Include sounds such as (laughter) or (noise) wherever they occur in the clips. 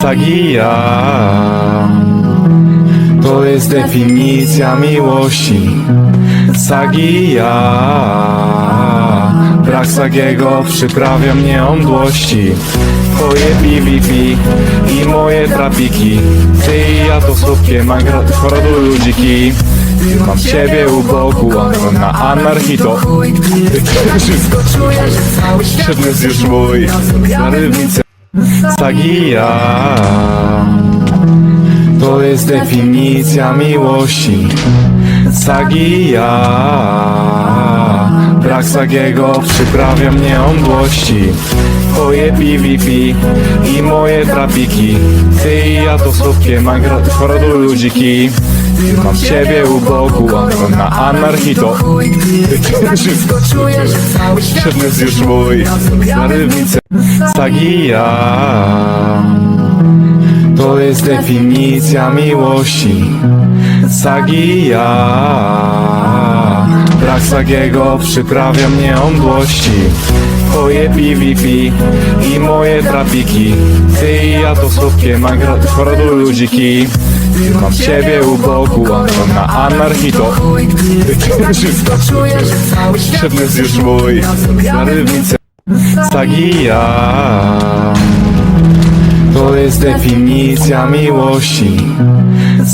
Sagija To jest definicja miłości. Sagija Brak Sagiego przyprawia mnie o mdłości Twoje PvP i moje trapiki Ty i ja to słodkie magrodu ludziki. Mam ciebie u boku, a na anarchito Wszystko czuję, że cały świat jest już mój Sagija To jest definicja miłości. Sagija Brak Sagiego przyprawia mnie o mdłości Twoje PvP i moje trapiki Ty i ja to słodkie magrodu ludziki. Mam ciebie u boku, a na anarchito Wszystko czuję, że cały świat jest już mój. Na rybnicę Sagija To jest definicja miłości. Sagija Brak Sagiego przyprawia mnie o mdłości Twoje PvP i moje trapiki Ty i ja to słodkie magrodu ludziki. Mam ciebie u boku, a na anarchito (laughs) Wszystko czuję, że cały świat jest już mój Na rybnicę Sagija To jest definicja miłości.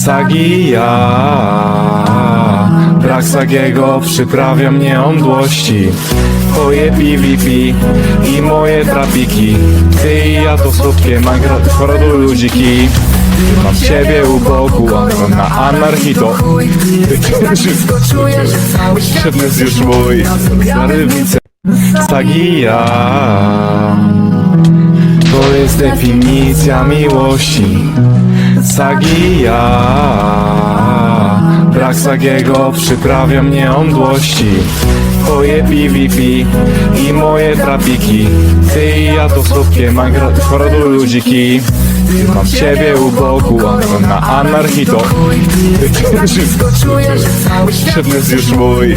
Sagija Brak Sagiego przyprawia mnie o mdłości Twoje PvP i moje trapiki Ty i ja to słodkie magrodu ludziki Mam ciebie u boku, a na anarchito Wszystko (laughs) czuję, że cały świat jest już mój Sagija To jest definicja miłości. Sagija Brak Sagiego przyprawia mnie o mdłości Twoje PvP i moje trapiki. Ty i ja to słodkie magrodu ludziki. Mam ciebie u boku, a na anarchito Wszystko czuję, że cały świat jest już mój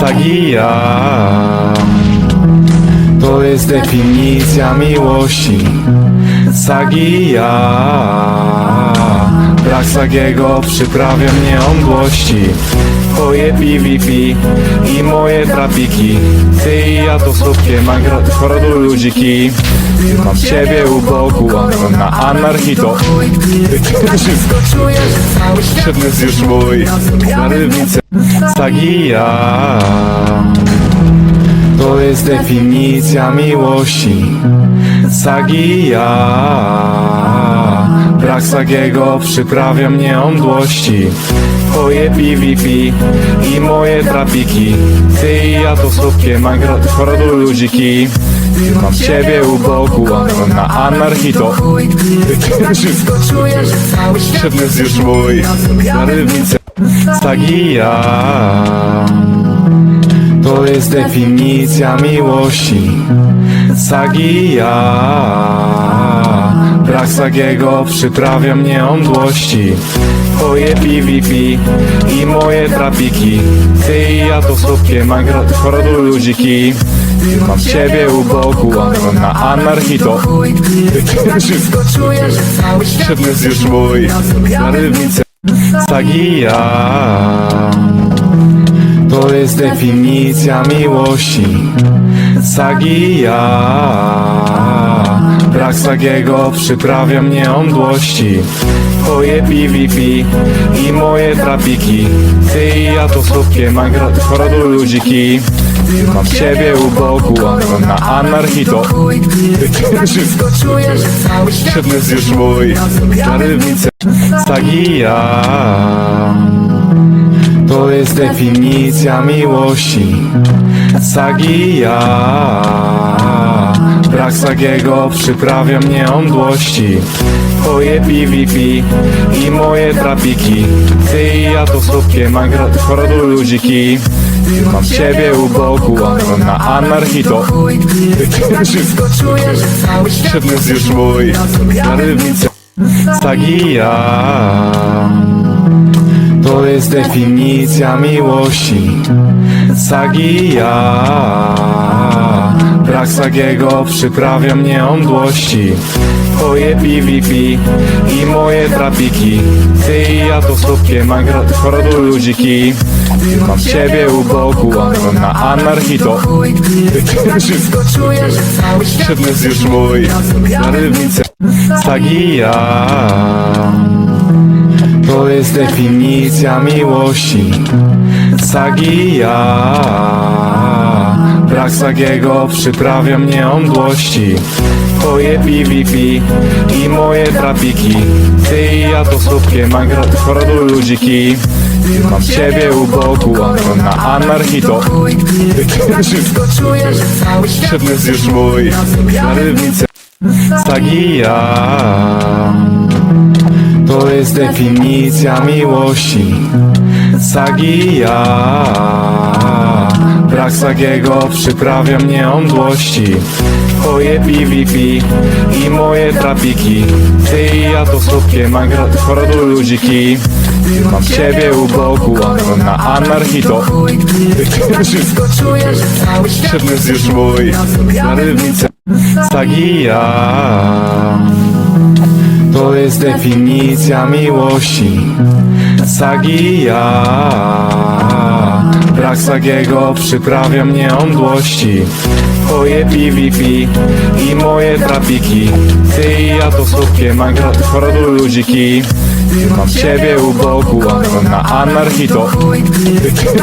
Sagija To jest definicja miłości. Sagija Brak Sagiego przyprawia mnie o mdłości Twoje PvP i moje trapiki Ty i ja to słodkie magrodu ludziki. Mam ciebie u boku, a na anarchito Wszystko czuję, cały świat jest już mój. Na rybnicę Sagija To jest definicja miłości. Sagija Brak Sagiego przyprawia mnie o mdłości Twoje PvP i moje trapiki Ty i ja to słodkie magrodu ludziki. Mam ciebie u boku, a na anarchito Wszystko czuję, że cały świat jest już mój. Na rybnicę Sagija To jest definicja miłości. Sagija Brak Sagiego przyprawia mnie o mdłości Twoje PvP i moje trapiki Ty i ja to słodkie magrodu ludziki. Mam ciebie u boku, a na anarchito Wszystko czuję, że cały świat Szedł jest już mój. Na rybnicę Sagija To jest definicja miłości. Sagija Brak Sagiego przyprawia mnie o mdłości Twoje PvP i moje trapiki. Ty i ja to słodkie magrodu ludziki. Mam ciebie u boku, a na anarchito Wszystko czuję, że cały jest już mój Na rybnicę Sagija To jest definicja miłości. Sagija Brak Sagiego przyprawia mnie o mdłości Twoje PvP i moje trapiki Ty i ja to słodkie magrodu ludziki. Mam ciebie u boku, a na anarchito Wszystko czuję, że cały świat jest już mój. Na rybnicę Sagija To jest definicja miłości. Sagija Brak Sagiego przyprawia mnie o mdłości Twoje PvP i moje trapiki Ty i ja to słodkie magrodu ludziki. Mam ciebie u boku, a na anarchii to Chuj, wszystko czuję, że cały świat jest już mój. na rybnicę Sagija To jest definicja miłości. Sagija Brak Sagiego przyprawia mnie o mdłości Twoje PvP i moje trapiki Ty i ja to słodkie magrodu ludziki. Mam ciebie u boku, a na anarchii to wszystko czuję, że cały świat jest już mój Sagija To jest definicja miłości. Sagija Brak Sagiego przyprawia mnie o mdłości Twoje PvP i moje trapiki Ty i ja to słodkie magrodu ludziki. Mam ciebie u boku, a na anarchii to Chuj, gdy tak wszystko czuję, że cały już mój. Na rybnicę Sagija To jest definicja miłości. Sagija Brak Sagiego przyprawia mnie o mdłości Twoje PvP i moje trapiki Ty i ja to słodkie magrodu ludziki. Mam ciebie u boku, a na anarchii to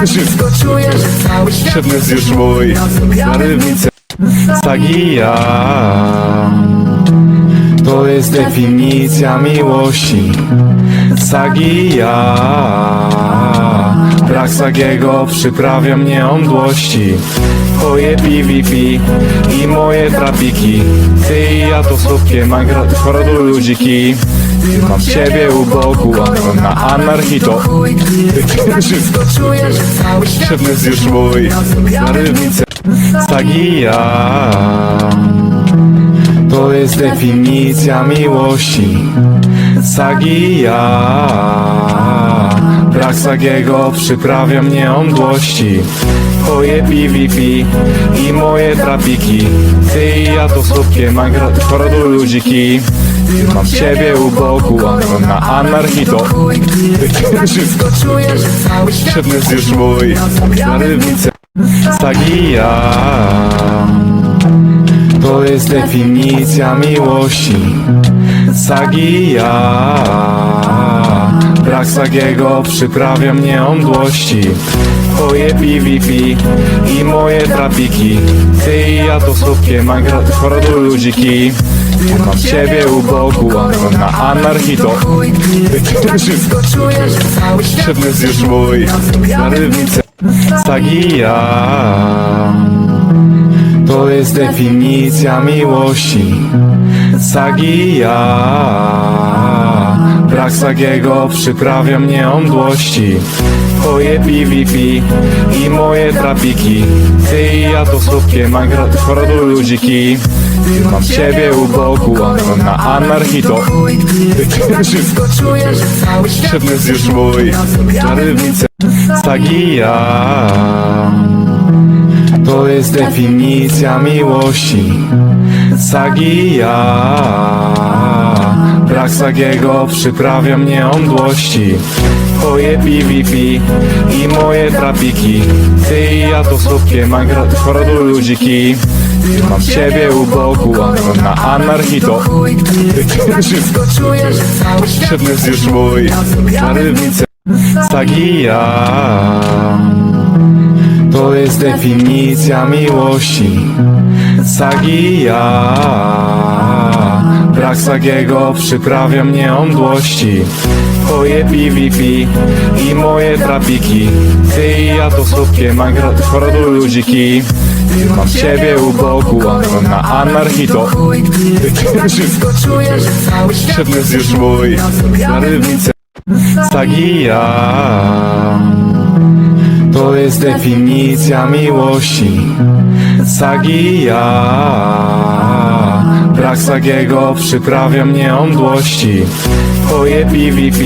wszystko czuję, że cały świat Szedł jest już mój na rybnicę Sagija To jest definicja miłości. Sagija Brak Sagiego przyprawia mnie o mdłości Twoje PvP i moje trapiki Ty i ja to słodkie magrodu ludziki. Mam ciebie u boku, a na anarchii to Chuj, gdy tak wszystko czuję, że cały świat jest już mój. na rybnicę Sagija To jest definicja miłości. Sagija Brak Sagiego przyprawia mnie o mdłości Twoje PvP i moje trapiki Ty i ja to słodkie magrodu ludziki. Mam ciebie u boku, na anarchii to Chuj, wszystko czuję, że cały świat jest już mój. Na rybnicę Sagija To jest definicja miłości. Sagija Brak Sagiego przyprawia mnie o mdłości Twoje PvP i moje trapiki Ty i ja to słodkie magrodu ludziki. Mam ciebie u boku, na anarchii to wszystko czuję, że jest już mój na rybnicę Sagija To jest definicja miłości. Sagija Brak Sagiego przyprawia mnie o mdłości Twoje PvP i moje trapiki Ty i ja to słodkie magrodu ludziki. Mam ciebie u boku, a na anarchii to wszystko czuję, że cały świat jest już mój. Na rybnicę Sagija To jest definicja miłości. Sagija Brak Sagiego przyprawia mnie o mdłości Twoje PvP i moje trapiki Ty i ja to słodkie magrodu ludziki. Mam ciebie u boku, a na anarchii to Chuj, gdy tak wszystko czuję, że cały świat jest już mój. Na rybnicę Sagija To jest definicja miłości. Sagija Brak Sagiego przyprawia mnie o mdłości Twoje PvP i moje trapiki Ty i ja to słodkie magrodu ludziki. Mam ciebie u boku, a na anarchii to wszystko czuję, że cały świat jest już mój. Sagija To jest definicja miłości. Sagija Brak Sagiego przyprawia mnie o mdłości Twoje PvP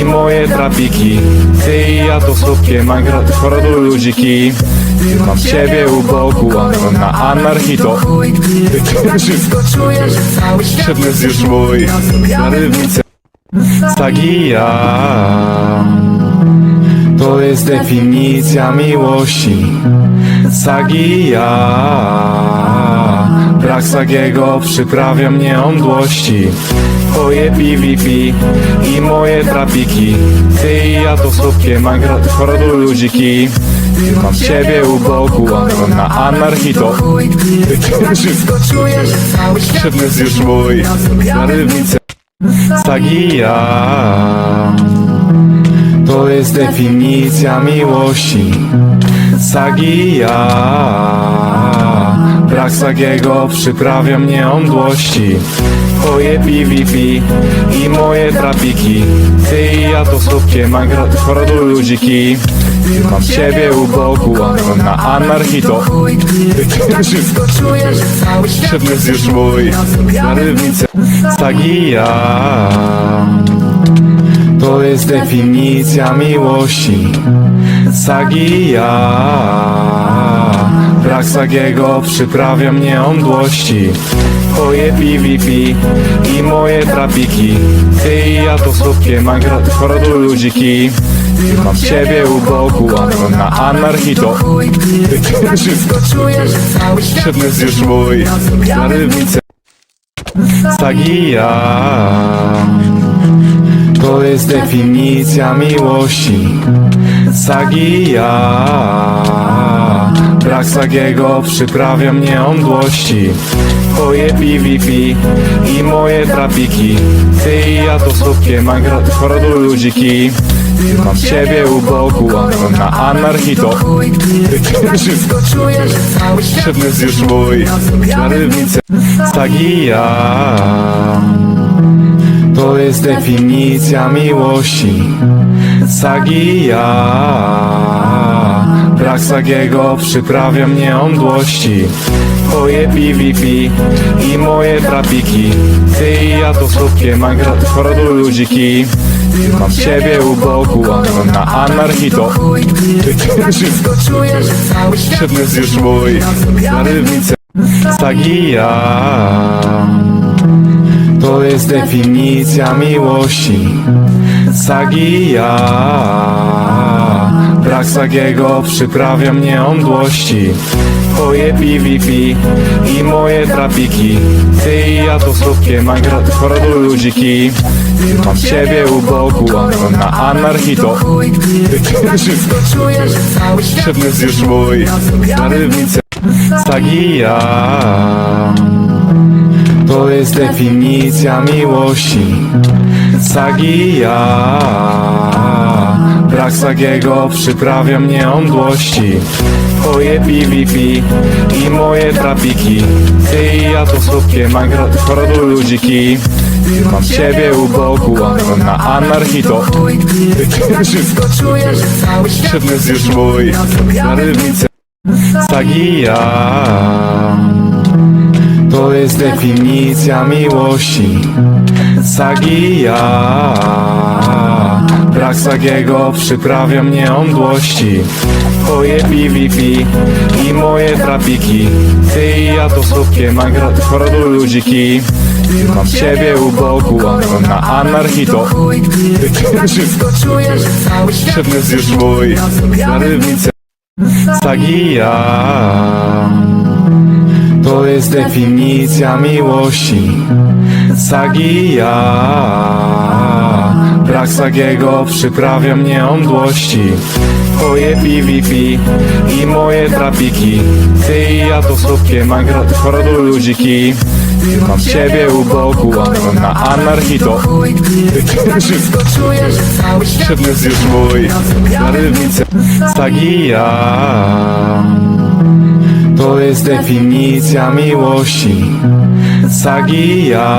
i moje trapiki Ty i ja to słodkie magrodu ludziki. Mam ciebie u boku, a na anarchito Wszystko czuję, że cały świat jest już mój Sagija To jest definicja miłości. Sagija Brak Sagiego przyprawia mnie mdłości Twoje PvP i moje trapiki Ty i ja to słodkie magrodu ludziki. Mam ciebie u boku, a na anarchito Wszystko czuję, że cały świat jest już mój Na rybnicę Sagija To jest definicja miłości. Sagija Brak Sagiego przyprawia mnie o mdłości Twoje PvP i moje trapiki Ty i ja to słodkie magrodu ludziki. Mam ciebie u boku, a na anarchito Wszystko czuję, że cały świat jest już mój Na rybnicę Sagija To jest definicja miłości. Sagija Brak Sagiego przyprawia mnie o mdłości Twoje PvP i moje trapiki Ty i ja to słodkie magrodu ludziki. Mam ciebie u boku, a na anarchito Wszystko czuję, że cały jest już mój. Na rybnicę Sagija To jest definicja miłości. Sagija Brak Sagiego przyprawia mnie o mdłości Twoje PvP i moje trapiki. Ty i ja to słodkie magrodu ludziki. Mam ciebie u boku, a na anarchito Wszystko czuję, że cały świat jest już mój. Na rybnicę Sagija To jest definicja miłości. Sagija Brak Sagiego przyprawia mnie o mdłości Twoje PvP i moje trapiki. Ty i ja to słodkie magrodu ludziki. Mam ciebie u boku, a na anarchito Wszystko czuję, że cały świat jest już mój. Na rybnicę Sagija To jest definicja miłości. Sagija Brak Sagiego przyprawia mnie o mdłości Twoje PvP i moje trapiki Ty i ja to słodkie magrodu ludziki. Mam ciebie u boku, na anarchito Wszystko czuję, że cały jest już mój Na rybnicę Sagija To jest definicja miłości. Sagija Brak Sagiego przyprawia mnie o mdłości Twoje PvP i moje trapiki Ty i ja to słodkie magrodu ludziki. Mam ciebie u boku, a na anarchito Wszystko czuję, że cały świat jest już mój. Na rybnicę Sagija To jest definicja miłości. Sagija Brak Sagiego przyprawia mnie o mdłości Twoje PvP i moje trapiki. Ty i ja to słodkie magrodu ludziki. Mam ciebie u boku, na anarchito Wszystko czuję, że cały świat jest już mój. Na rybnicę Sagija To jest definicja miłości. Sagija Brak Sagiego przyprawia mnie o mdłości Twoje PvP i moje trapiki Ty i ja to słodkie magrodu ludziki. Mam ciebie u boku, a na anarchito Wszystko czuję, że cały świat jest już mój. Na rybnicę Sagija To jest definicja miłości. Sagija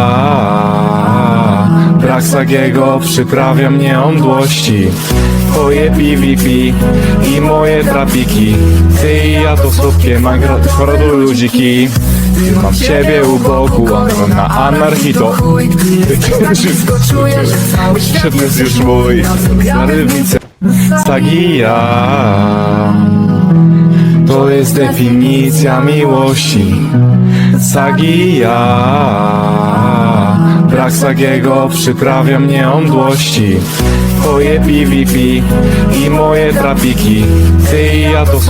Brak Sagiego przyprawia mnie o mdłości Twoje PvP i moje trapiki Ty i ja to słodkie magrodu ludziki. Mam ciebie u boku, a na anarchito Wszystko czuję, że cały świat jest już mój. Na rybnicę Sagija To jest definicja miłości. Sagija Brak Sagiego przyprawia mnie o mdłości Twoje PvP i moje trapiki Ty i ja to